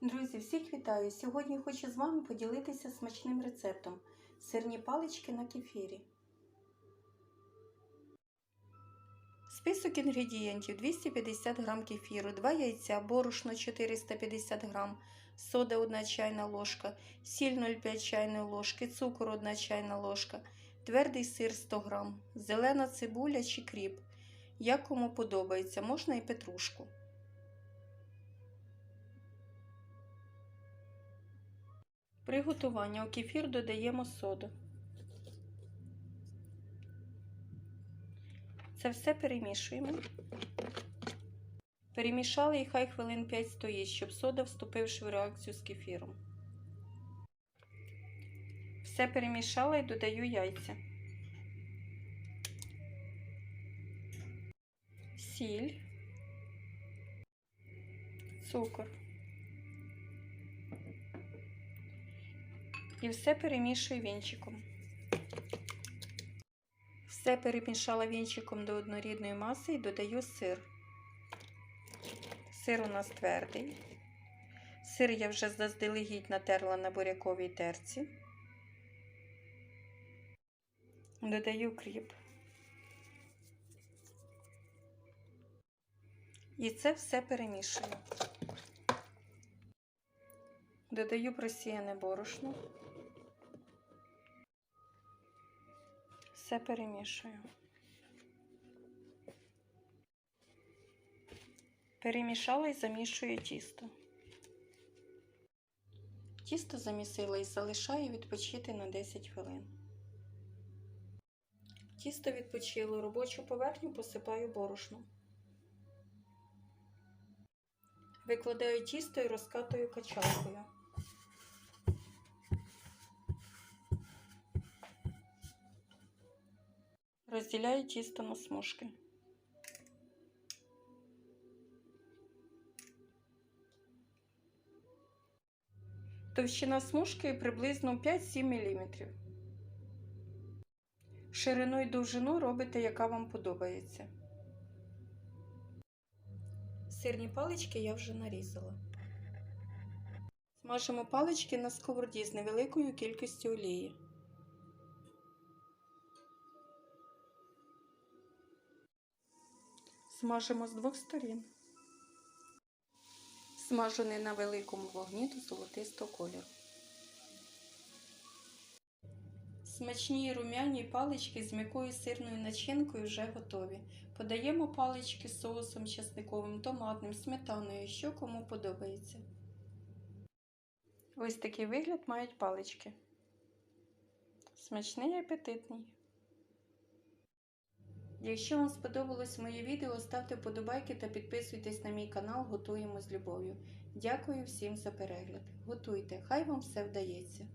Друзі, всіх вітаю! Сьогодні хочу з вами поділитися смачним рецептом сирні палички на кефірі. Список інгредієнтів 250 г кефіру, 2 яйця, борошно 450 г, сода 1 чайна ложка, сіль 0,5 чайної ложки, цукор 1 чайна ложка, твердий сир 100 г, зелена цибуля чи кріп. Як кому подобається, можна і петрушку. Приготування у кефір додаємо соду. Це все перемішуємо. Перемішали і хай хвилин 5 стоїть, щоб сода, вступивши в реакцію з кефіром. Все перемішала і додаю яйця. Сіль, цукор. І все перемішую вінчиком. Все перемішала вінчиком до однорідної маси і додаю сир. Сир у нас твердий. Сир я вже заздалегідь натерла на буряковій терці. Додаю кріп. І це все перемішую. Додаю просіяне борошно. Все перемішую. Перемішала і замішую тісто. Тісто замісила і залишаю відпочити на 10 хвилин. Тісто відпочило, робочу поверхню посипаю борошном. Викладаю тісто і розкатую качалкою. Розділяю тісто на смужки. Товщина смужки приблизно 5-7 мм. Ширину і довжину робите, яка вам подобається. Сирні палички я вже нарізала. Смажимо палички на сковороді з невеликою кількістю олії. Смажимо з двох сторін. Смажений на великому вогні до золотистого кольору. Смачні рум'яні палички з м'якою сирною начинкою вже готові. Подаємо палички з соусом чесниковим, томатним, сметаною, що кому подобається. Ось такий вигляд мають палички. Смачний і апетитний. Якщо вам сподобалось моє відео, ставте вподобайки та підписуйтесь на мій канал Готуємо з любов'ю. Дякую всім за перегляд. Готуйте, хай вам все вдається!